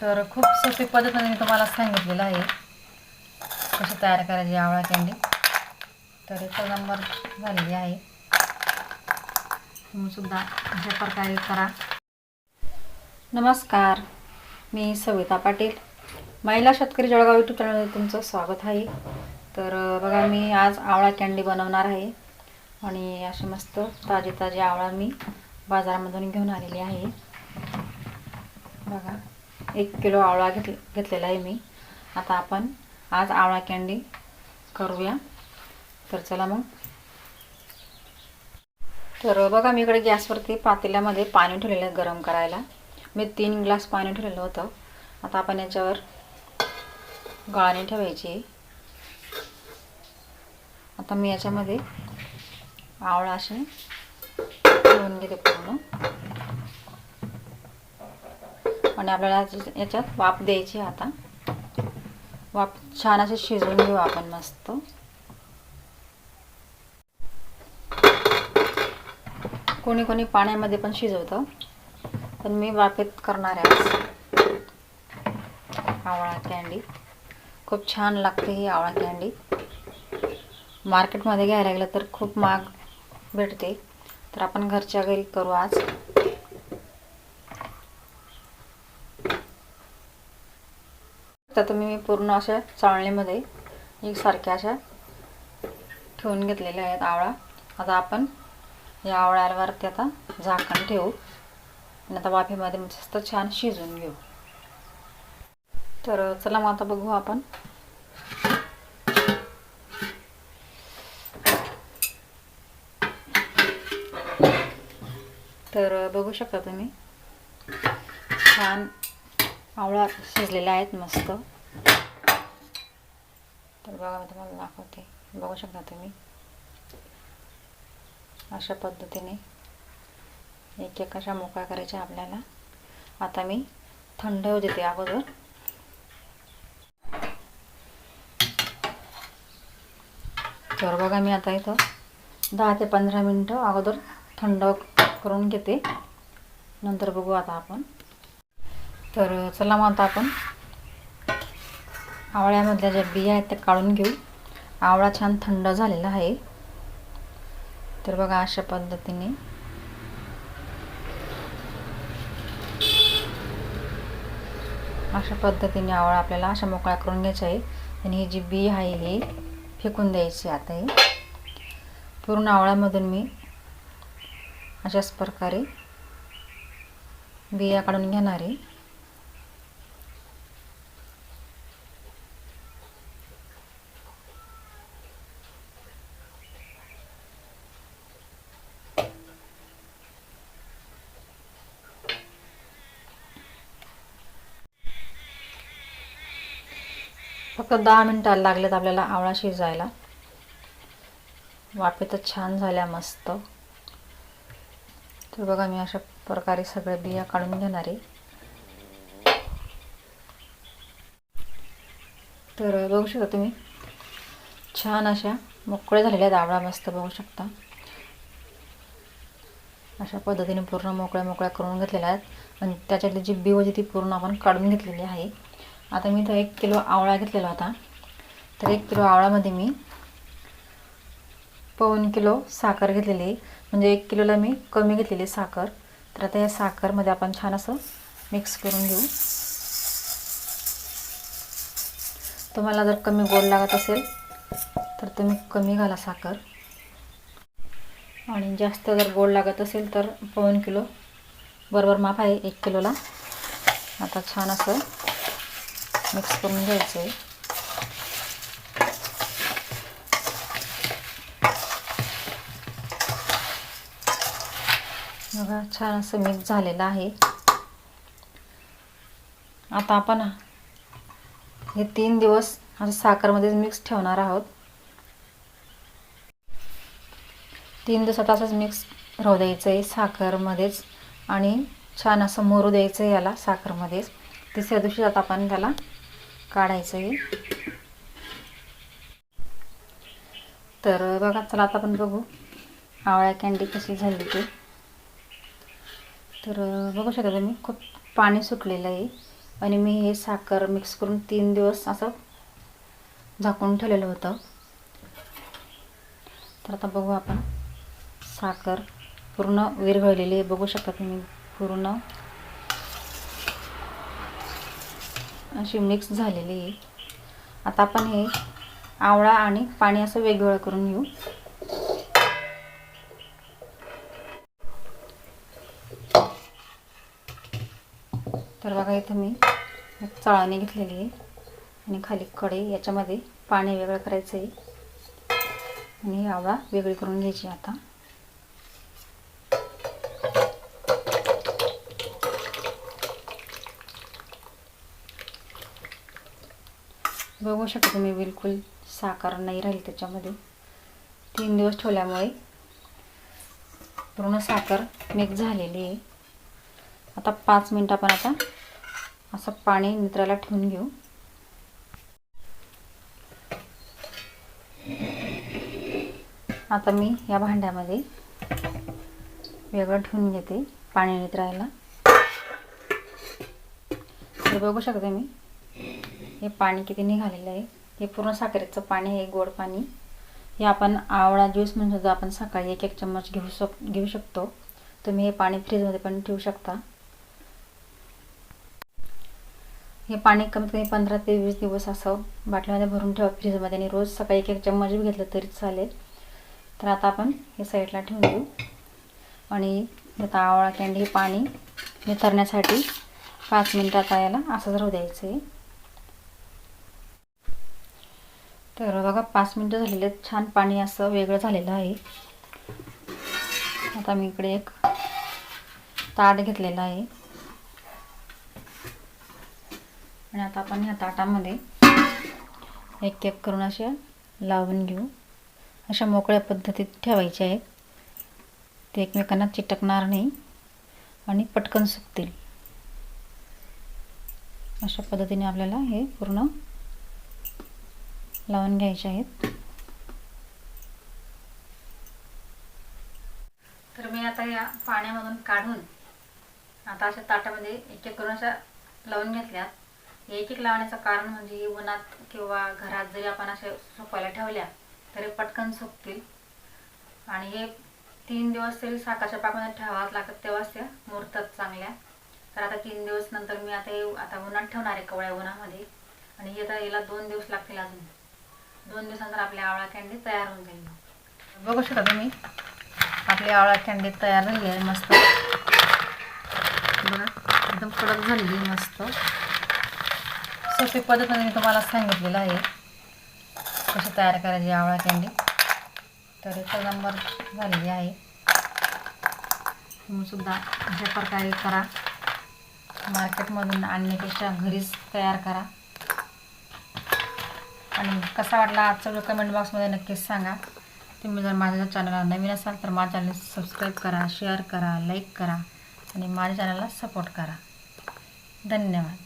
तर खूप सोपी पद्धतीने म्हणजे मी तुम्हाला सांगितलेलं आहे. कशी तयार करायची आवळा कँडी तर एक नंबर झालेली आहे. तुम्हीसुद्धा अशा प्रकारे करा. नमस्कार मी सविता पाटील. महिला शेतकरी जळगाव यूट्यूब चॅनलमध्ये तुमचं स्वागत आहे. तर बघा मी आज आवळा कँडी बनवणार आहे. आणि अशी मस्त ताजी ताजी आवळा मी बाजारामधून घेऊन आलेली आहे. बघा. एक किलो आवळा घेत घेतलेला आहे मी. आता आपण आज आवळा कँडी करूया. तर चला मग. तर बघा मी इकडे गॅसवरती पातेल्यामध्ये पाणी ठेवलेलं आहे गरम करायला. मी तीन ग्लास पाणी ठेवलेलं होतं. आता आपण याच्यावर गाळणी ठेवायची. आता मी याच्यामध्ये आवळा असे ठेवून घेते पूर्ण. आणि आपल्याला याच्यात वाफ द्यायची आता. वाफ छान असे शिजवून घेऊ आपण मस्त. कोणी कोणी पाण्यामध्ये पण शिजवतं. पण मी वाफेत करणार आहे आवळा कँडी खूप छान लागते ही आवळा कँडी मार्केटमध्ये घ्यायला गेलं तर खूप महाग भेटते. तर आपण घरच्या घरी करू आज. तर तुम्ही मी पूर्ण अशा चाळणीमध्ये एकसारख्या अशा ठेवून घेतलेल्या आहेत आवळा. आता आपण या आवळ्यावरती आता झाकण ठेवू. आणि आता वाफेमध्ये मस्त छान शिजवून घेऊ. तर चला मग आता बघू आपण. तर बघू शकता तुम्ही. छान आवळा शिजलेला आहेत मस्त. तर बघा मी तुम्हाला दाखवते. बघू शकता तुम्ही. अशा पद्धतीने एक एक अशा मोकळ्या करायच्या आपल्याला. आता मी थंड होऊ देते अगोदर. तर बघा मी आता इथं दहा ते पंधरा मिनटं अगोदर थंड करून घेते. नंतर बघू आता आपण. तर चला मग आता आपण आवळ्यामधल्या ज्या बिया आहेत त्या काढून घेऊ. आवळा छान थंड झालेला आहे. तर बघा अशा पद्धतीने. अशा पद्धतीने आवळा आपल्याला अशा मोकळ्या करून घ्यायचा आहे आणि ही जी बी आहे ही फेकून द्यायची आता हे. पूर्ण आवळ्यामधून मी अशाच प्रकारे बिया काढून घेणार आहे. फक्त दहा मिनटाला लागलेत आपल्याला आवळा शिजायला. वाफे तर छान झाल्या मस्त. तर बघा मी अशा प्रकारे सगळ्या बिया काढून घेणार आहे. तर बघू शकता तुम्ही छान अशा मोकळ्या झालेल्या आहेत आवळा मस्त बघू शकता. अशा पद्धतीने पूर्ण मोकळ्या मोकळ्या करून घेतलेल्या आहेत. आणि त्याच्यातली जी बी होती ती पूर्ण आपण काढून घेतलेली आहे. आता मी तो एक किलो आवळा घेतलेला होता. तर एक किलो आवळामध्ये मी पाऊन किलो साखर घेतलेली. म्हणजे एक किलोला मी कमी घेतलेली साखर. तर आता या साखरमध्ये आपण छान असं मिक्स करून घेऊ. तुम्हाला जर कमी गोड लागत असेल तर तुम्ही कमी घाला साखर. आणि जास्त जर गोड लागत असेल तर पाऊन किलो. बरोबर माप आहे एक किलोला. आता छान असं मिक्स करून घ्यायचं. आहे बघा छान असं मिक्स झालेलं आहे. आता आपण हे तीन दिवस असं साखरमध्येच मिक्स ठेवणार आहोत. तीन दिवसात असंच मिक्स राहू द्यायचं आहे साखरमध्येच आणि छान असं मोरू द्यायचं आहे याला साखरमध्येच. तिसऱ्या दिवशी आता आपण त्याला काढायचं आहे तर बघा चला आता आपण बघू. आवळ्या कँडी कशी झाली ते. तर बघू शकता तुम्ही खूप पाणी सुटलेलं आहे. आणि मी हे साखर मिक्स करून तीन दिवस असं झाकून ठेवलेलं होतं. तर आता बघू आपण. साखर पूर्ण विरघळलेली आहे. बघू शकता तुम्ही पूर्ण अशी मिक्स झालेली आहे. आता आपण हे आवळा आणि पाणी असं वेगवेगळं करून घेऊ. तर बघा इथं मी एक चाळणी घेतलेली आहे आणि खाली कढई याच्यामध्ये पाणी वेगळं करायचं आहे आणि आवळा वेगळी करून घ्यायची आता. बघू शकता तुम्ही बिलकुल साखर नाही राहील त्याच्यामध्ये. तीन दिवस ठेवल्यामुळे पूर्ण साखर मिक्स झालेली आहे. आता पाच मिनटं आपण आता असं पाणी नित्रायला ठेवून घेऊ. आता मी या भांड्यामध्ये वेगळं ठेवून घेते पाणी नित्रायला तर बघू शकते मी. हे पाणी किती निघालेलं आहे? हे पूर्ण साखरेचं पाणी आहे गोड पाणी. हे आपण आवळा ज्यूस म्हणून सुद्धा आपण सकाळी एक एक चम्मच घेऊ शक घेऊ शकतो. तुम्ही हे पाणी फ्रीजमध्ये पण ठेवू शकता. हे पाणी कमीत कमी पंधरा ते वीस दिवस असं बाटलीमध्ये भरून ठेवा फ्रीजमध्ये आणि रोज सकाळी एक एक चम्मच घेतलं तरी चालेल. तर आता आपण हे साईडला ठेवून देऊ. आणि आता आवळा कॅन्डी हे पाणी निथरण्यासाठी पाच मिनटात याला असंच राहू द्यायचं आहे तर बघा पाच मिनटं झालेले आहेत. छान पाणी असं वेगळं झालेलं आहे. आता मी इकडे एक ताट घेतलेला आहे. आणि आता आपण ह्या ताटामध्ये एक एक करून अशा लावून घेऊ. अशा मोकळ्या पद्धतीत ठेवायचे आहेत ते एकमेकांना चिटकणार नाही आणि पटकन सुकतील. अशा पद्धतीने आपल्याला हे पूर्ण लावून घ्यायचे आहेत. तर मी आता या पाण्यामधून काढून आता अशा ताटामध्ये एक एक करून अशा लावून घेतल्यात एक एक लावण्याचं कारण म्हणजे उन्हात किंवा घरात जरी आपण अशा सुकवायला ठेवल्या तरी पटकन सुकतील. आणि हे तीन दिवस तरी साकाच्या पाकामध्ये ठेवावं लागत तेव्हाच त्या मुरतात चांगल्या. तर आता तीन दिवस नंतर मी आता हे आता उन्हात ठेवणार आहे कवळ्या उन्हामध्ये. आणि हे आता याला दोन दिवस लागतील अजून. दोन दिवसानंतर आपली आवळा कँडी तयार होऊन जाईल. बघू शकता तुम्ही. आपली आवळा कँडी तयार झाली आहे मस्त. बघा एकदम कडक झालेली आहे मस्त. सोपी पद्धतीने म्हणजे मी तुम्हाला सांगितलेलं आहे. कशी तयार करायची आवळा कँडी तर एक नंबर झालेली आहे. तुम्हीसुद्धा अशा प्रकारे करा मार्केटमधून आणण्यापेक्षा घरीच तयार करा. आणि कसा वाटला आजचा व्हिडिओ कमेंट बॉक्समध्ये नक्कीच सांगा. तुम्ही जर माझ्या चॅनलला नवीन असाल तर माझ्या चॅनल सबस्क्राईब करा शेअर करा लाईक करा आणि माझ्या चॅनलला सपोर्ट करा. धन्यवाद.